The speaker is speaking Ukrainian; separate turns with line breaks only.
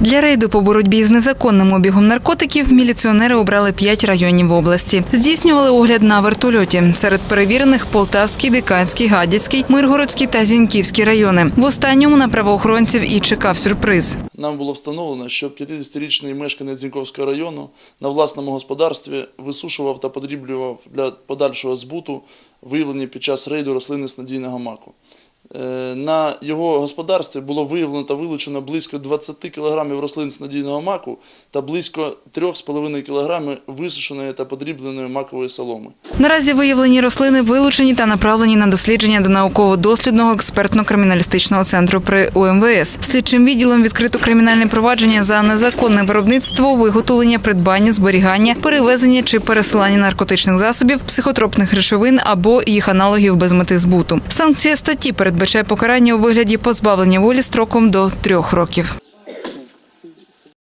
Для рейду по боротьбі з незаконним обігом наркотиків міліціонери обрали п'ять районів області. Здійснювали огляд на вертольоті. Серед перевірених Полтавський, Диканський, Гадяцький, Миргородський та Зіньківський райони. В останньому на правоохоронців і чекав сюрприз.
Нам було встановлено, що 50-річний мешканець Зіньковського району на власному господарстві висушував та подріблював для подальшого збуту виявлені під час рейду рослини снадійного маку. Е, На його господарстві було виявлено та вилучено близько 20 кг рослин снадійного маку та близько 3,5 кг висушеної та подрібленої макової соломи.
Наразі виявлені рослини вилучені та направлені на дослідження до науково-дослідного експертно-криміналістичного центру при УМВС. Слідчим відділом відкрито кримінальне провадження за незаконне виробництво, виготовлення, придбання, зберігання, перевезення чи пересилання наркотичних засобів, психотропних речовин або їх аналогів без мети збуту. Санкція статті передбачає покарання у вигляді позбавлення волі строком до трьох років.